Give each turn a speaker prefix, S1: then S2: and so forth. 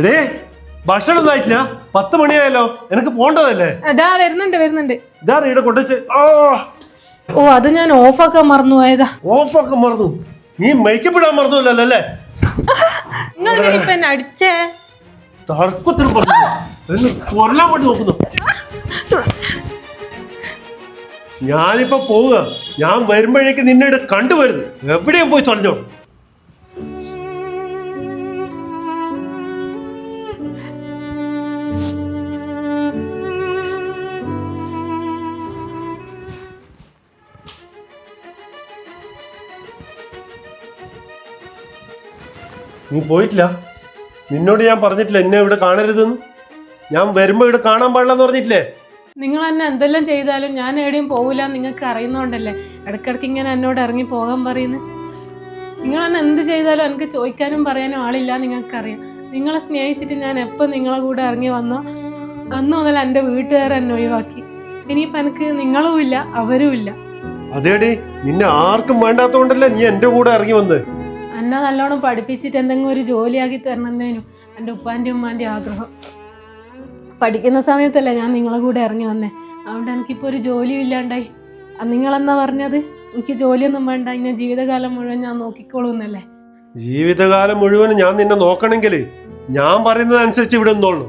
S1: എടേ ഭക്ഷണം ഒന്നായിട്ടില്ല പത്ത് മണിയായല്ലോ. എനിക്ക് പോണ്ടതല്ലേ?
S2: അതാ വരുന്നുണ്ട് വരുന്നുണ്ട്.
S1: ഇതാ ഇവിടെ കൊണ്ടുവച്ച്.
S2: ഓ അത് ഞാൻ ഓഫാക്കാൻ മറന്നു പോയതാ.
S1: ഓഫാക്കാൻ മറന്നു. നീ മേക്കപ്പ് ഇടാൻ മറന്നുല്ലോ അല്ലേ?
S2: നിങ്ങൾ ഇപ്പൊ എന്നെ അടിച്ചേ?
S1: വേണ്ടി നോക്കുന്നു. ഞാനിപ്പോ പോവുക. ഞാൻ വരുമ്പോഴേക്ക് നിന്നെ കണ്ടുവരുന്നു. എവിടെയും പോയി തൊലഞ്ഞോ നീ പോയിട്ടില്ല? നിന്നോട് ഞാൻ പറഞ്ഞിട്ടില്ല എന്നെ ഇവിടെ കാണരുതെന്ന്. ഞാൻ വരുമ്പോ ഇവിടെ കാണാൻ പാടില്ലെന്ന് പറഞ്ഞിട്ടില്ലേ?
S2: നിങ്ങൾ എന്നെ എന്തെല്ലാം ചെയ്താലും ഞാൻ എവിടെയും പോകില്ല നിങ്ങൾക്ക് അറിയുന്നോണ്ടല്ലേ? ഇടക്കിടക്ക് ഇങ്ങനെ എന്നോട് ഇറങ്ങി പോകാൻ പറയുന്നു. നിങ്ങൾ എന്നെ എന്ത് ചെയ്താലും എനിക്ക് ചോദിക്കാനും പറയാനും ആളില്ല നിങ്ങൾക്കറിയാം. നിങ്ങളെ സ്നേഹിച്ചിട്ട് ഞാൻ എപ്പോൾ നിങ്ങളെ കൂടെ ഇറങ്ങി വന്നോ? അന്ന് മുതൽ എന്റെ വീട്ടുകാർ എന്നെ ഒഴിവാക്കി. ഇനിയിപ്പോൾ എനിക്ക് നിങ്ങളും ഇല്ല അവരും ഇല്ല.
S1: അതേടി നിന്നെ ആർക്കും വേണ്ടാത്തോണ്ടല്ലേ നീ എന്റെ കൂടെ ഇറങ്ങി വന്നത്
S2: എന്നെ നല്ലോണം പഠിപ്പിച്ചിട്ട് എന്തെങ്കിലും ഒരു ജോലിയാക്കി തരണമെന്നേനു എന്റെ ഉപ്പാന്റെ ഉമ്മാന്റെ ആഗ്രഹം. പഠിക്കുന്ന സമയത്തല്ലേ ഞാൻ നിങ്ങളെ കൂടെ ഇറങ്ങി വന്നേ. അതുകൊണ്ട് എനിക്കിപ്പോൾ ഒരു ജോലിയും ഇല്ലാണ്ടായി. നിങ്ങളെന്നാ പറഞ്ഞത്? എനിക്ക് ജോലിയൊന്നും വേണ്ട ഇങ്ങനെ ജീവിതകാലം മുഴുവൻ ഞാൻ നോക്കിക്കോളൂ എന്നല്ലേ?
S1: ജീവിതകാലം മുഴുവൻ ഞാൻ നിന്നെ നോക്കണമെങ്കിൽ ഞാൻ പറയുന്നതനുസരിച്ച് ഇവിടെ നിന്നോളൂ